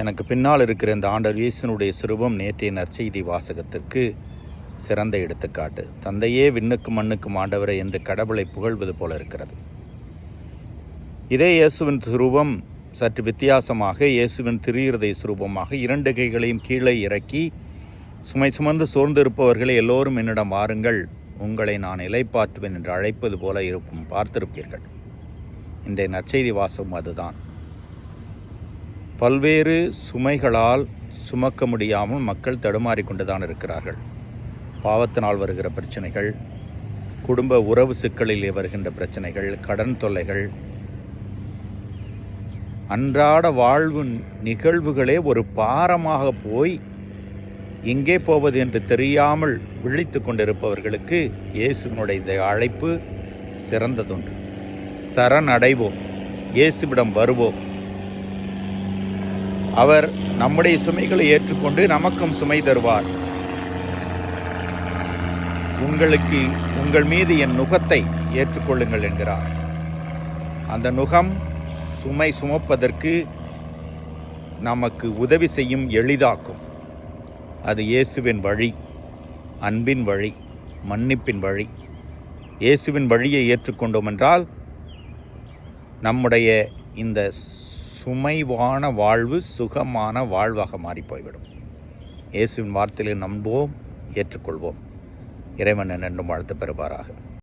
எனக்கு பின்னால் இருக்கிற இந்த ஆண்டர் இயேசுனுடைய சிறுவம் நேற்றைய நற்செய்தி வாசகத்திற்கு சிறந்த எடுத்துக்காட்டு. தந்தையே விண்ணுக்கும் மண்ணுக்கும் ஆண்டவரை என்று கடவுளை புகழ்வது போல இருக்கிறது. இதே இயேசுவின் சுரூபம் சற்று வித்தியாசமாக இயேசுவின் திரியிருதை சுரூபமாக இரண்டு கைகளையும் கீழே இறக்கி சுமை சுமந்து சோர்ந்திருப்பவர்களை எல்லோரும் என்னிடம் வாருங்கள் உங்களை நான் இலைப்பாற்றுவேன் என்று அழைப்பது போல இருக்கும் பார்த்திருப்பீர்கள். இன்றைய நற்செய்தி வாசகம் அதுதான். பல்வேறு சுமைகளால் சுமக்க முடியாமல் மக்கள் தடுமாறிக் கொண்டுதான் இருக்கிறார்கள். பாவத்தினால் வருகிற பிரச்சனைகள் குடும்ப உறவு சிக்கலில் வருகின்ற பிரச்சனைகள் கடன் தொல்லைகள் அன்றாட வாழ்வு நிகழ்வுகளே ஒரு பாரமாக போய் எங்கே போவது என்று தெரியாமல் விழித்து கொண்டிருப்பவர்களுக்கு இயேசுவினுடைய இந்த அழைப்பு சிறந்ததொன்று. சரணடைவோம் இயேசுவிடம் வருவோம். அவர் நம்முடைய சுமைகளை ஏற்றுக்கொண்டு நமக்கும் சுமை தருவார். உங்களுக்கு உங்கள் மீது என் நுகத்தை ஏற்றுக்கொள்ளுங்கள் என்கிறார். அந்த நுகம் சுமை சுமப்பதற்கு நமக்கு உதவி செய்யும் எளிதாக்கும். அது இயேசுவின் வழி அன்பின் வழி மன்னிப்பின் வழி. இயேசுவின் வழியை ஏற்றுக்கொண்டோம் என்றால் நம்முடைய இந்த சுமைவான வாழ்வு சுகமான வாழ்வாக மாறி போய்விடும். இயேசுவின் வார்த்தையில் நம்புவோம் ஏற்றுக்கொள்வோம். இறைவன் என்னென்றும் வாழ்த்து பெறுவாராக.